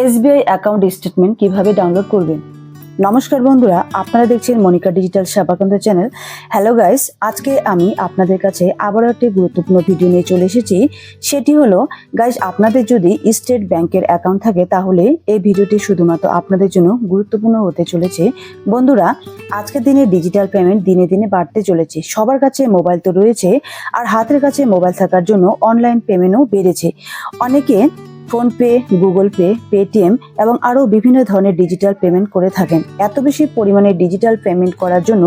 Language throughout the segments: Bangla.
এসবিআই অ্যাকাউন্ট স্টেটমেন্ট কীভাবে ডাউনলোড করবেন? নমস্কার বন্ধুরা, আপনারা দেখছেন মনিকা ডিজিটাল সেবাকেন্দ্র চ্যানেল হ্যালো গাইস আজকে আমি আপনাদের কাছে আবারও একটি গুরুত্বপূর্ণ ভিডিও নিয়ে চলে এসেছি। সেটি হলো গাইস আপনাদের যদি স্টেট ব্যাংকের অ্যাকাউন্ট থাকে, তাহলে এই ভিডিওটি শুধুমাত্র আপনাদের জন্য গুরুত্বপূর্ণ হতে চলেছে। বন্ধুরা, আজকের দিনে ডিজিটাল পেমেন্ট দিনে দিনে বাড়তে চলেছে। সবার কাছে মোবাইল তো রয়েছে, আর হাতের কাছে মোবাইল থাকার জন্য অনলাইন পেমেন্টও বেড়েছে। অনেকে ফোনপে, গুগল পে, পেটিএম এবং আরও বিভিন্ন ধরনের ডিজিটাল পেমেন্ট করে থাকেন। এত বেশি পরিমাণে ডিজিটাল পেমেন্ট করার জন্য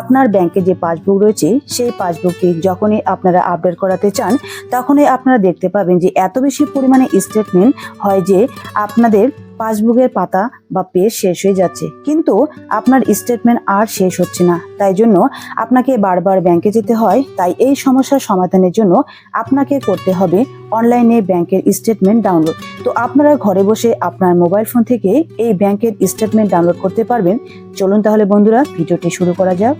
আপনার ব্যাংকে যে পাসবুক রয়েছে, সেই পাসবুকটি যখনই আপনারা আপডেট করাতে চান, তখনই আপনারা দেখতে পাবেন যে এত বেশি পরিমাণে স্টেটমেন্ট হয় যে আপনাদের পাসবুকের পাতা বা পেজ শেষ হয়ে যাচ্ছে। কিন্তু আপনার স্টেটমেন্ট আর শেষ হচ্ছে না। তাই জন্য আপনাকে বারবার ব্যাংকে যেতে হয়। তাই এই সমস্যার সমাধানের জন্য আপনাকে করতে হবে অনলাইনে ব্যাংকের স্টেটমেন্ট ডাউনলোড তো আপনারা ঘরে বসে আপনার মোবাইল ফোন থেকে এই ব্যাংকের স্টেটমেন্ট ডাউনলোড করতে পারবেন। চলুন তাহলে বন্ধুরা, ভিডিওটি শুরু করা যাক।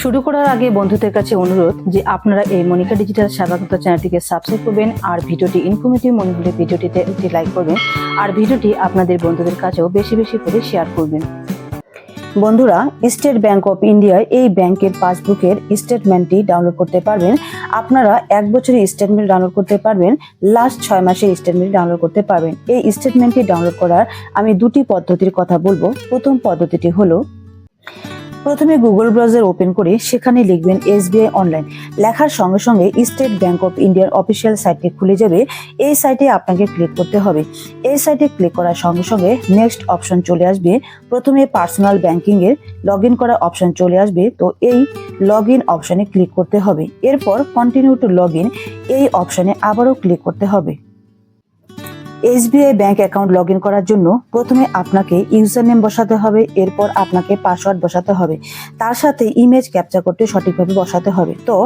শুরু করার আগে বন্ধুদের কাছে অনুরোধ যে আপনারা এই মনিকা ডিজিটাল সেবাগত চ্যানেলটিকে সাবস্ক্রাইব করবেন আর ভিডিওটি ইনফরমেটিভ মনে হলে ভিডিওটিতে একটি লাইক করবেন আর ভিডিওটি আপনাদের বন্ধুদের কাছেও বেশি বেশি করে শেয়ার করবেন। বন্ধুরা স্টেট ব্যাংক অফ ইন্ডিয়ায় এই ব্যাংকের পাসবুকের স্টেটমেন্টটি ডাউনলোড করতে পারবেন। আপনারা এক বছরের স্টেটমেন্ট ডাউনলোড করতে পারবেন লাস্ট ছয় মাসের স্টেটমেন্ট ডাউনলোড করতে পারবেন। এই স্টেটমেন্টটি ডাউনলোড করার আমি দুটি পদ্ধতির কথা বলব। প্রথম পদ্ধতিটি হলো প্রথমে গুগল ব্রাউজার ওপেন করে সেখানে লিখবেন এসবিআই অনলাইন। লেখার সঙ্গে সঙ্গে স্টেট ব্যাংক অফ ইন্ডিয়ার অফিসিয়াল সাইটটি খুলে যাবে। এই সাইটে আপনাকে ক্লিক করতে হবে। এই সাইটে ক্লিক করার সঙ্গে সঙ্গে নেক্সট অপশন চলে আসবে। প্রথমে পার্সোনাল ব্যাংকিং এর লগ ইন করার অপশন চলে আসবে। তো এই লগ ইন অপশনে ক্লিক করতে হবে। এরপর কন্টিনিউ টু লগ ইন এই অপশনে আবারও ক্লিক করতে হবে। এসবিআই ব্যাংক অ্যাকাউন্ট লগ করার জন্য প্রথমে আপনাকে ইউজার নেম বসাতে হবে, এরপর আপনাকে পাসওয়ার্ড বসাতে হবে। তার সাথে ইমেজ ক্যাপচার করতে সঠিকভাবে বসাতে হবে। তো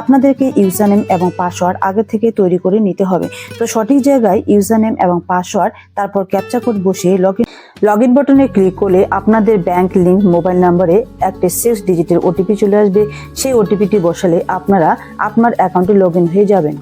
আপনাদেরকে ইউজার নেম এবং পাসওয়ার্ড আগে থেকে তৈরি করে নিতে হবে। তো সঠিক জায়গায় ইউজার নেম এবং পাসওয়ার্ড, তারপর ক্যাপচার কোড বসিয়ে লগ ইন লগ ইন বাটনে ক্লিক করলে আপনাদের ব্যাংক লিঙ্ক মোবাইল নাম্বারে একটি সিক্স ডিজিটের ওটিপি চলে আসবে। সেই ওটিপিটি বসালে আপনারা আপনার অ্যাকাউন্টে লগ হয়ে যাবেন।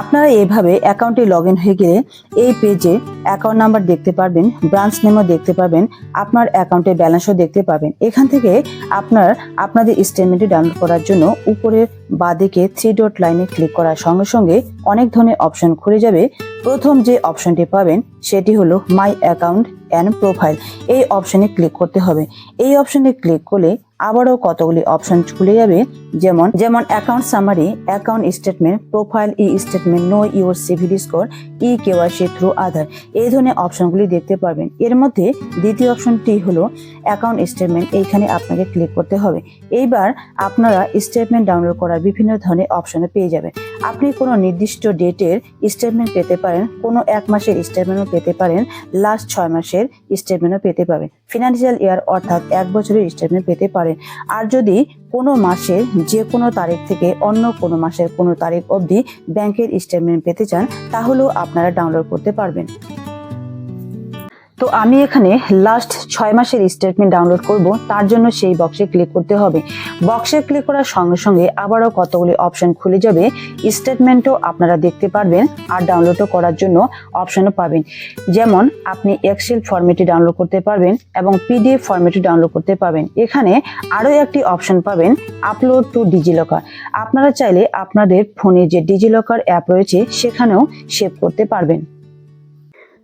আপনারা এভাবে অ্যাকাউন্টে লগ হয়ে গেলে এই পেজে অ্যাকাউন্ট নাম্বার দেখতে পারবেন ব্রাঞ্চ নেমও দেখতে পাবেন আপনার অ্যাকাউন্টের ব্যালেন্সও দেখতে পাবেন এখান থেকে আপনার, আপনাদের স্টেটমেন্টটি ডাউনলোড করার জন্য উপরের বাঁদিকে থ্রি ডট লাইনে ক্লিক করার সঙ্গে সঙ্গে অনেক ধরনের অপশন খুলে যাবে। প্রথম যে অপশনটি পাবেন, সেটি হলো মাই অ্যাকাউন্ট অ্যান্ড প্রোফাইল এই অপশনে ক্লিক করতে হবে। এই অপশনে ক্লিক করলে আবারও কতগুলি অপশন খুলে যাবে? যেমন যেমন account summary account statement profile e statement know your CIBIL score e K Y C through Aadhaar এই ধরনের অপশনগুলি দেখতে পারবেন। এর মধ্যে দ্বিতীয় অপশনটি হলো অ্যাকাউন্ট স্টেটমেন্ট এইখানে আপনাকে ক্লিক করতে হবে। এইবার আপনারা স্টেটমেন্ট ডাউনলোড করার বিভিন্ন ধরনের অপশনে পেয়ে যাবেন। আপনি কোনো নির্দিষ্ট ডেটের স্টেটমেন্ট পেতে পারেন, কোনো এক মাসের স্টেটমেন্টও পেতে পারেন লাস্ট ছয় মাসের স্টেটমেন্টও পেতে পারেন ফিনান্সিয়াল ইয়ার অর্থাৎ এক বছরের স্টেটমেন্ট পেতে পারেন। আর যদি কোনো মাসের যে কোনো তারিখ থেকে অন্য কোনো মাসের কোনো তারিখ অবধি ব্যাংকের স্টেটমেন্ট পেতে চান, তাহলেও আপনারা ডাউনলোড করতে পারবেন। তো আমি এখানে লাস্ট ছয় মাসের স্টেটমেন্ট ডাউনলোড করব, তার জন্য সেই বক্সে ক্লিক করতে হবে। বক্সে ক্লিক করার সঙ্গে সঙ্গে আবারও কতগুলি অপশন খুলে যাবে স্টেটমেন্টও আপনারা দেখতে পারবেন আর ডাউনলোডও করার জন্য অপশনও পাবেন। যেমন, আপনি এক্সেল ফরম্যাটে ডাউনলোড করতে পারবেন এবং পিডিএফ ফরম্যাটে ডাউনলোড করতে পারবেন। এখানে আরও একটি অপশন পাবেন আপলোড টু ডিজিলকার আপনারা চাইলে আপনাদের ফোনে যে ডিজিলকার অ্যাপ রয়েছে, সেখানেও সেভ করতে পারবেন।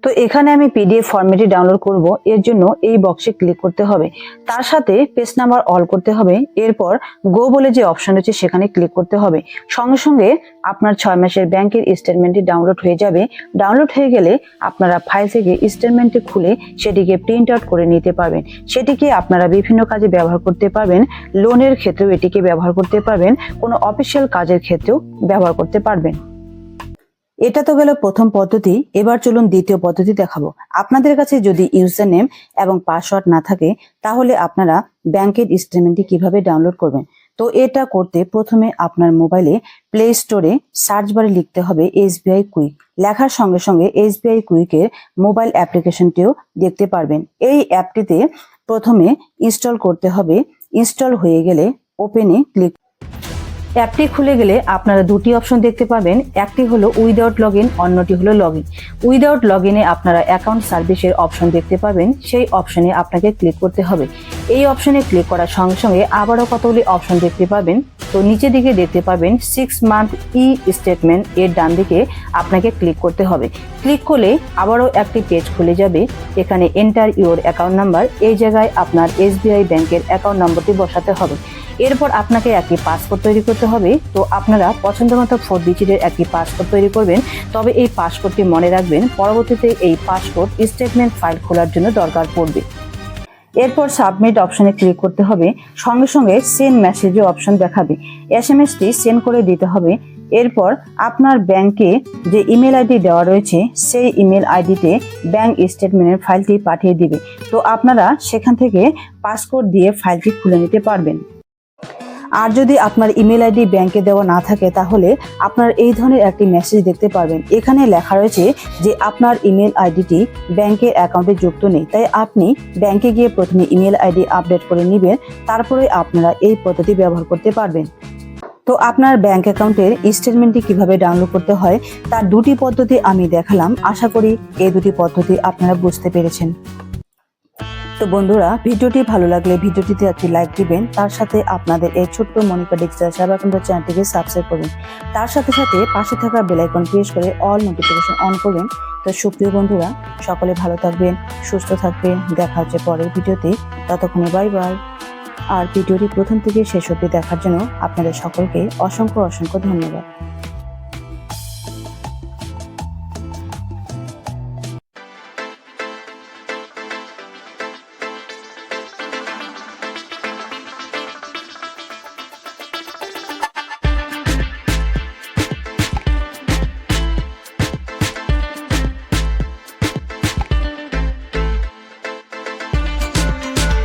তো এখানে আমি পিডিএফ ফরম্যাটে ডাউনলোড করব। এর জন্য এই বক্সে ক্লিক করতে হবে। তার সাথে পেজ নাম্বার অল করতে হবে। এরপর গো বলে যে অপশন রয়েছে সেখানে ক্লিক করতে হবে। সঙ্গে সঙ্গে আপনার ছয় মাসের ব্যাংকের স্টেটমেন্টটি ডাউনলোড হয়ে যাবে। ডাউনলোড হয়ে গেলে আপনারা ফাইল থেকে স্টেটমেন্টটি খুলে সেটিকে প্রিন্ট আউট করে নিতে পারবেন। সেটিকে আপনারা বিভিন্ন কাজে ব্যবহার করতে পারবেন। লোনের ক্ষেত্রেও এটিকে ব্যবহার করতে পারবেন। কোনো অফিসিয়াল কাজের ক্ষেত্রেও ব্যবহার করতে পারবেন। এটা তো গেল প্রথম পদ্ধতি, এবার চলুন দ্বিতীয় পদ্ধতি দেখাবো। আপনাদের কাছে যদি ইউজার নেম এবং পাসওয়ার্ড না থাকে, তাহলে আপনারা ব্যাংকের স্টেটমেন্টটি কীভাবে ডাউনলোড করবেন? তো এটা করতে প্রথমে আপনার মোবাইলে প্লে স্টোরে সার্চ বারে লিখতে হবে এসবিআই কুইক। লেখার সঙ্গে সঙ্গে এসবিআই কুইকের মোবাইল অ্যাপ্লিকেশনটিও দেখতে পারবেন। এই অ্যাপটিতে প্রথমে ইনস্টল করতে হবে। ইনস্টল হয়ে গেলে ওপেনে ক্লিক অ্যাপটি খুলে গেলে আপনারা দুটি অপশন দেখতে পাবেন। একটি হলো উইদাউট লগ ইন অন্যটি হলো লগ ইন উইদাউট লগ ইনে আপনারা অ্যাকাউন্ট সার্ভিসের অপশন দেখতে পাবেন। সেই অপশনে আপনাকে ক্লিক করতে হবে। এই অপশনে ক্লিক করার সঙ্গে সঙ্গে আবারও কতগুলি অপশন দেখতে পাবেন। তো নিচে দিকে দেখতে পাবেন সিক্স মান্থ ই স্টেটমেন্ট এর ডান দিকে আপনাকে ক্লিক করতে হবে। ক্লিক করলে আবারও একটি পেজ খুলে যাবে। এখানে এন্টার ইউর অ্যাকাউন্ট নাম্বার এই জায়গায় আপনার এসবিআই ব্যাংকের অ্যাকাউন্ট নম্বরটি বসাতে হবে। এরপর আপনাকে একটি পাসপোর্ট তৈরি করতে হবে। তো আপনারা পছন্দ মতো ফোর ডিজিটের একটি পাসপোর্ট তৈরি করবেন। তবে এই পাসপোর্টটি মনে রাখবেন, পরবর্তীতে এই পাসপোর্ট স্টেটমেন্ট ফাইল খোলার জন্য দরকার পড়বে। এরপর সাবমিট অপশনে ক্লিক করতে হবে। সঙ্গে সঙ্গে সেন্ড মেসেজে অপশন দেখাবে। এস এম এসটি সেন্ড করে দিতে হবে। এরপর আপনার ব্যাংকে যে ইমেল আইডি দেওয়া রয়েছে, সেই ইমেল আইডিতে ব্যাংক স্টেটমেন্টের ফাইলটি পাঠিয়ে দিবে। তো আপনারা সেখান থেকে পাসপোর্ট দিয়ে ফাইলটি খুলে নিতে পারবেন। আর যদি আপনার ইমেল আইডি ব্যাংকে দেওয়া না থাকে, তাহলে আপনার এই ধরনের একটি মেসেজ দেখতে পারবেন। এখানে লেখা রয়েছে যে আপনার ইমেল আইডিটি ব্যাংকের অ্যাকাউন্টে যুক্ত নেই। তাই আপনি ব্যাংকে গিয়ে প্রথমে ইমেল আইডি আপডেট করে নেবেন, তারপরে আপনারা এই পদ্ধতি ব্যবহার করতে পারবেন। তো আপনার ব্যাংক অ্যাকাউন্টের স্টেটমেন্টটি কীভাবে ডাউনলোড করতে হয়, তার দুটি পদ্ধতি আমি দেখালাম। আশা করি এই দুটি পদ্ধতি আপনারা বুঝতে পেরেছেন। তো বন্ধুরা, ভিডিওটি ভালো লাগলে ভিডিওটিতে একটি লাইক দিবেন। তার সাথে আপনাদের এই ছোট্ট মনিকা সেবা কেন্দ্র চ্যানেলটিকে সাবস্ক্রাইব করবেন। তার সাথে সাথে পাশে থাকা বেল আইকন প্রেস করে অল নোটিফিকেশন অন করবেন। তো সুপ্রিয় বন্ধুরা, সকলে ভালো থাকবেন, সুস্থ থাকবেন। দেখা হচ্ছে পরের ভিডিওতে। ততক্ষণে বাই বাই আর ভিডিওটি প্রথম থেকে শেষ অবধি দেখার জন্য আপনাদের সকলকে অসংখ্য অসংখ্য ধন্যবাদ।